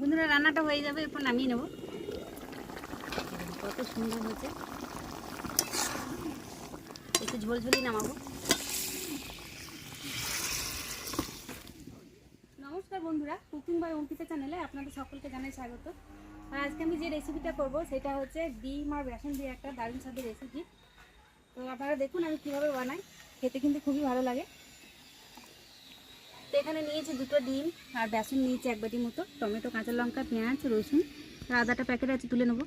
বন্ধুরা, রান্নাটা হয়ে যাবে, এরপর নামিয়ে নেব। কত সুন্দর হয়েছে। একটু ঝোল ঝোলই নামাবো। নমস্কার বন্ধুরা কুকিং বাই অঙ্কিতা চ্যানেলে আপনাদের সকলকে জানাই স্বাগত। আর আজকে আমি যে রেসিপিটা করব, সেটা হচ্ছে ডিম আর বেসন দিয়ে একটা দারুণ স্বাদের রেসিপি তো আপনারা দেখুন আমি কীভাবে বানাই, খেতে কিন্তু খুবই ভালো লাগে। তো এখানে নিয়েছি দুটো ডিম আর বেসন নিয়েছি এক বাটি মতো, টমেটো, কাঁচা লঙ্কা, পেঁয়াজ, রসুন, আর আদাটা প্যাকেট আছে, তুলে নেব।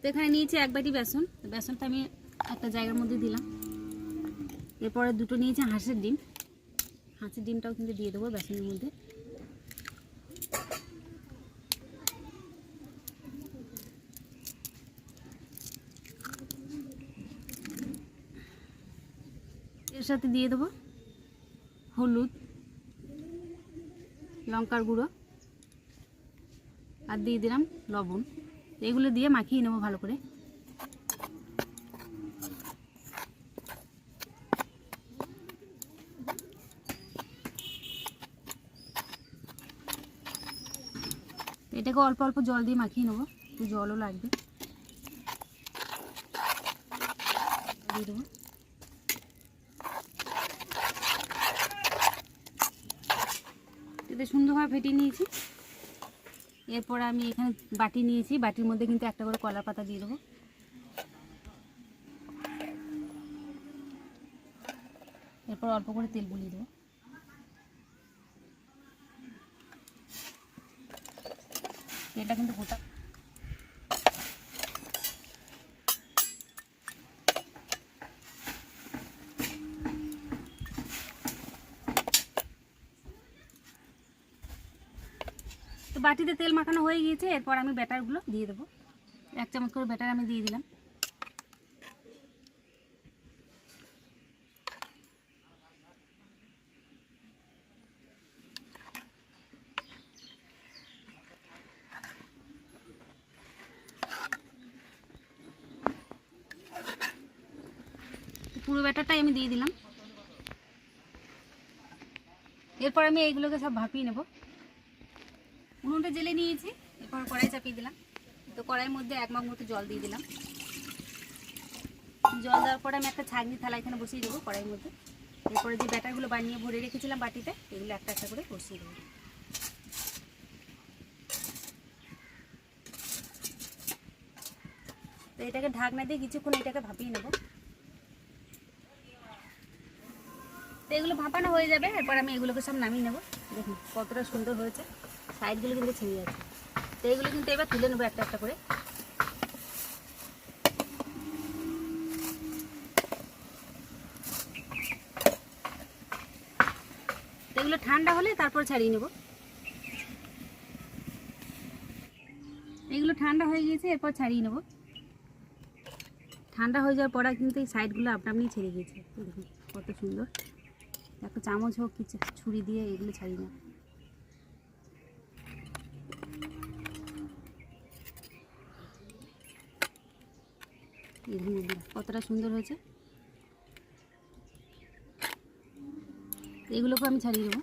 তো এখানে নিয়েছি এক বাটি বেসন, বেসনটা আমি একটা জায়গার মধ্যে দিলাম। এরপরে দুটো নিয়েছি হাঁসের ডিম। হাঁসের ডিমটাও কিন্তু দিয়ে দেবো বেসনের মধ্যে। এর সাথে দিয়ে দেবো হলুদ লঙ্কার গুঁড়ো আর দিয়ে দিলাম লবণ। এগুলো দিয়ে মাখিয়ে নেব ভালো করে। এটাকে অল্প অল্প জল দিয়ে মাখিয়ে নেব, একটু জলও লাগবে। দিয়ে দেবো। এতে সুন্দরভাবে ফেটিয়ে নিয়েছি। এরপর আমি এখানে বাটি নিয়েছি। বাটির মধ্যে কিন্তু একটা করে কলা পাতা দিয়ে দেবো। এরপর অল্প করে তেল বুলিয়ে দেবো। তেলটা কিন্তু গোটা বাটিতে তেল মাখানো হয়ে গিয়েছে, এরপর আমি ব্যাটারগুলো দিয়ে দেবো। এক চামচ করে ব্যাটার আমি দিয়ে দিলাম। পুরো ব্যাটারটাই আমি দিয়ে দিলাম। এরপর আমি এইগুলোকে সব ভাপিয়ে নেব। উনুনটা জেলে নিয়েছি, এরপর কড়াই চাপিয়ে দিলাম। তো কড়াইয়ের মধ্যে এক মগ মতো জল দিয়ে দিলাম। জল দেওয়ার পরে আমি একটা ছাগনি থালা এখানে বসিয়ে দেবো কড়াইয়ের মধ্যে। এরপরে যে ব্যাটারগুলো বানিয়ে ভরে রেখেছিলাম বাটিতে, এগুলো একটা একটা করে বসিয়ে দেবো। তো এটাকে ঢাকনা দিয়ে কিছুক্ষণ এটাকে ভাপিয়ে নেব। তো এগুলো ভাপানো হয়ে যাবে, এরপর আমি এগুলোকে সব নামিয়ে নেব। দেখুন কতটা সুন্দর হয়েছে। সাইডগুলো কিন্তু ছিঁড়ে যাচ্ছে তো এগুলো কিন্তু এবার তুলে নেব একটা একটা করে। এগুলো ঠান্ডা হলে তারপর ছাড়িয়ে নেব। এগুলো ঠান্ডা হয়ে গিয়েছে, এরপর ছাড়িয়ে নেব। ঠান্ডা হয়ে যাওয়ার পর কিন্তু এই সাইডগুলো আপনি ছেড়ে গিয়েছে। দেখুন, কত সুন্দর। একটা চামচ হোক কি ছুরি দিয়ে এগুলো ছাড়িয়ে নেব। কতটা সুন্দর হয়েছে? এগুলোকে আমি ছাড়িয়ে দেবো।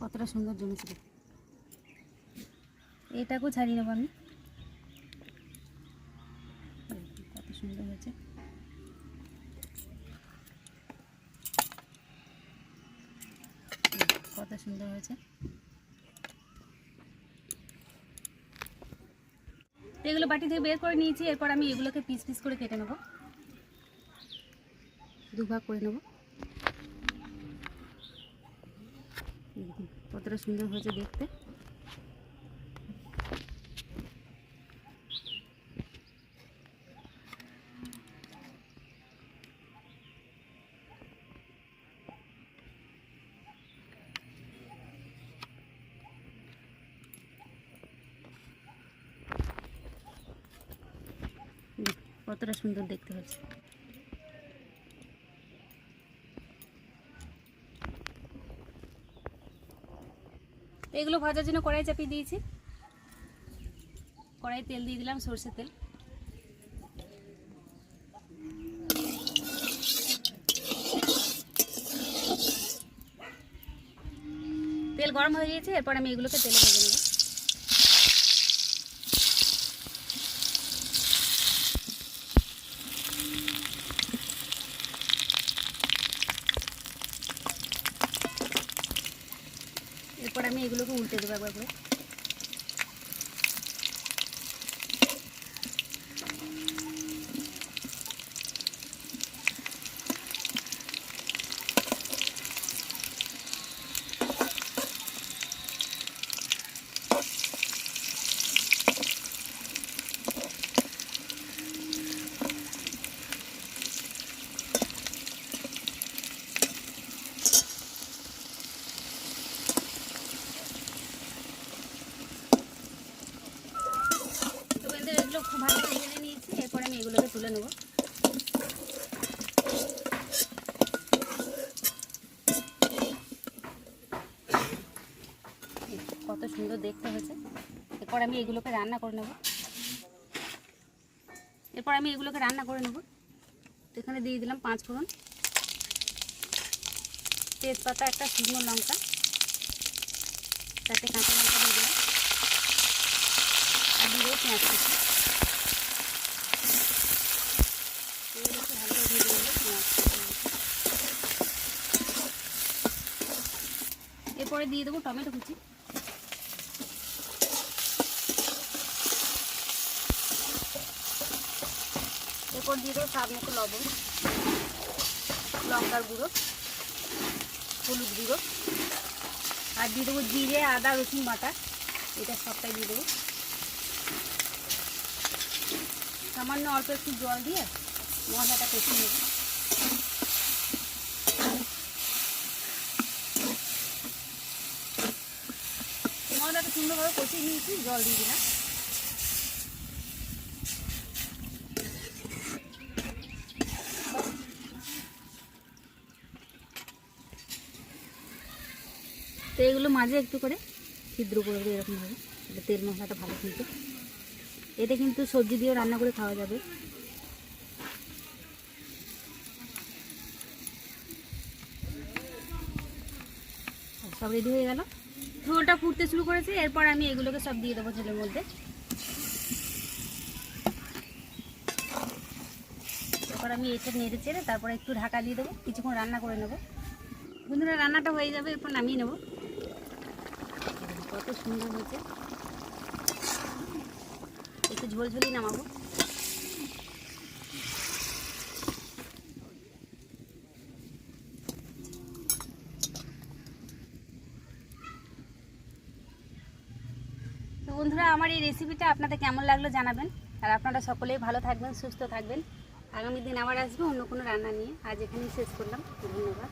কতটা সুন্দর জমেছিল। এটাকেও ছাড়িয়ে নেব আমি কত সুন্দর হয়েছে কত সুন্দর হয়েছে। এগুলো বাটি থেকে বের করে নিয়েছি, এরপর আমি এগুলোকে পিস পিস করে কেটে নেব। দুভাগ করে নেব। কতটা সুন্দর হয়েছে দেখতে দেখুন, কতটা সুন্দর দেখতে হচ্ছে এগুলো ভাজার জন্য কড়াই চাপিয়ে দিয়েছি। কড়াই তেল দিয়ে দিলাম সর্ষের তেল। তেল গরম হয়ে গিয়েছে, এরপর আমি এগুলোকে তেলে ভেজে নেব এরপর আমি এগুলোকে উল্টে দেবো একবার করে। ভালো করে ভেজে নিয়েছি, এরপর আমি এগুলোকে তুলে নেব। কত সুন্দর দেখতে হয়েছে। এরপর আমি এগুলোকে রান্না করে নেব। এরপর আমি এগুলোকে রান্না করে নেব। এখানে দিয়ে দিলাম পাঁচ ফোড়ন। তেজপাতা, একটা শুকনো লঙ্কা। চারটে কাঁচা লঙ্কা দিয়ে দিলাম। আর দিয়ে পেঁয়াজ কুচি এগুলোকে ভালো করে ভেজে নেব পেঁয়াজ কুচি। এরপরে দিয়ে দেবো টমেটো কুচি। এরপর দিয়ে দেবো স্বাদ মতো লবণ, লঙ্কার গুঁড়ো, হলুদ গুঁড়ো, আর দিয়ে দেবো জিরে, আদা, রসুন বাটা, এটা সবটাই দিয়ে দেবো। সামান্য অল্প একটু জল দিয়ে মশলাটা কষিয়ে নেব মশলাটা সুন্দরভাবে কষিয়ে নিয়েছি, জল দিয়ে দিলাম। তো এগুলো মাঝে একটু করে ছিদ্র করে এরকমভাবে তাহলে তেল মশলাটা ভালো কিন্তু এটা কিন্তু সবজি দিয়েও রান্না করে খাওয়া যাবে। সব রেডি হয়ে গেল? ঝোলটা ফুটতে শুরু করেছে, এরপর আমি এগুলোকে সব দিয়ে দেবো ঝোলের মধ্যে। এরপর আমি এটা নেড়ে চেড়ে তারপরে একটু ঢাকা দিয়ে দেবো, কিছুক্ষণ রান্না করে নেব। বন্ধুরা, রান্নাটা হয়ে যাবে, এরপর নামিয়ে নেব। কত সুন্দর হয়েছে। একটু ঝোল ঝোলই নামাবো। বন্ধুরা, আমার এই রেসিপিটা আপনাদের কেমন লাগল জানাবেন। আর আপনারা সকলেই ভালো থাকবেন, সুস্থ থাকবেন। আগামী দিন আবার আসব অন্য কোনো রান্না নিয়ে। আজ এখানেই শেষ করলাম। ধন্যবাদ।